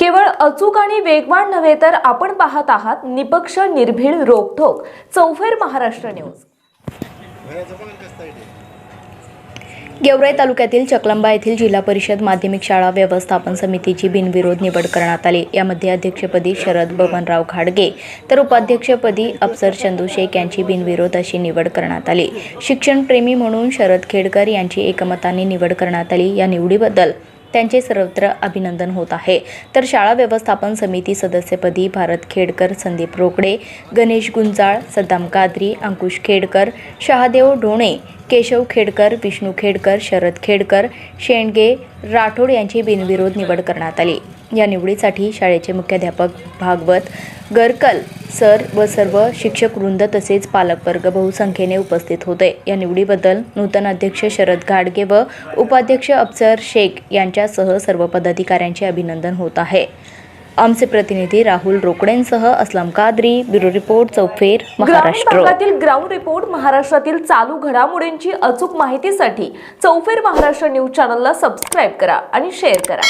केवळ अचूक आणि वेगवान नव्हे तर आपण पाहत आहात निपक्ष निर्भीड रोखोक चौफेर महाराष्ट्र न्यूज. गेवराई तालुक्यातील चकलंबा येथील जिल्हा परिषद माध्यमिक शाळा व्यवस्थापन समितीची बिनविरोध निवड करण्यात आली. यामध्ये अध्यक्षपदी शरद बबनराव घाडगे तर उपाध्यक्षपदी अफसर चंदू शेख यांची बिनविरोध अशी निवड करण्यात आली. शिक्षणप्रेमी म्हणून शरद खेडकर यांची एकमताने निवड करण्यात आली या निवडीबद्दल त्यांचे सर्वत्र अभिनंदन होत आहे. तर शाळा व्यवस्थापन समिती सदस्यपदी भारत खेडकर संदीप रोकडे गणेश गुंजाळ सद्दाम कादरी अंकुश खेडकर शहादेव ढोणे केशव खेडकर विष्णू खेडकर शरद खेडकर शेंडगे राठोड यांची बिनविरोध निवड करण्यात आली. या निवडीसाठी शाळेचे मुख्याध्यापक भागवत गरकल सर व सर्व शिक्षक वृंद तसेच पालकवर्ग बहुसंख्येने उपस्थित होते. या निवडीबद्दल नूतन अध्यक्ष शरद घाडगे व उपाध्यक्ष अफसर शेख यांच्यासह सर्व पदाधिकाऱ्यांचे अभिनंदन होत आहे. आमचे प्रतिनिधी राहुल रोकडेंसह असलम कादरी ब्युरो रिपोर्ट चौफेर महाराष्ट्र. भागातील ग्राउंड रिपोर्ट महाराष्ट्रातील चालू घडामोडींची अचूक माहितीसाठी चौफेर महाराष्ट्र न्यूज चॅनलला सबस्क्राईब करा आणि शेअर करा.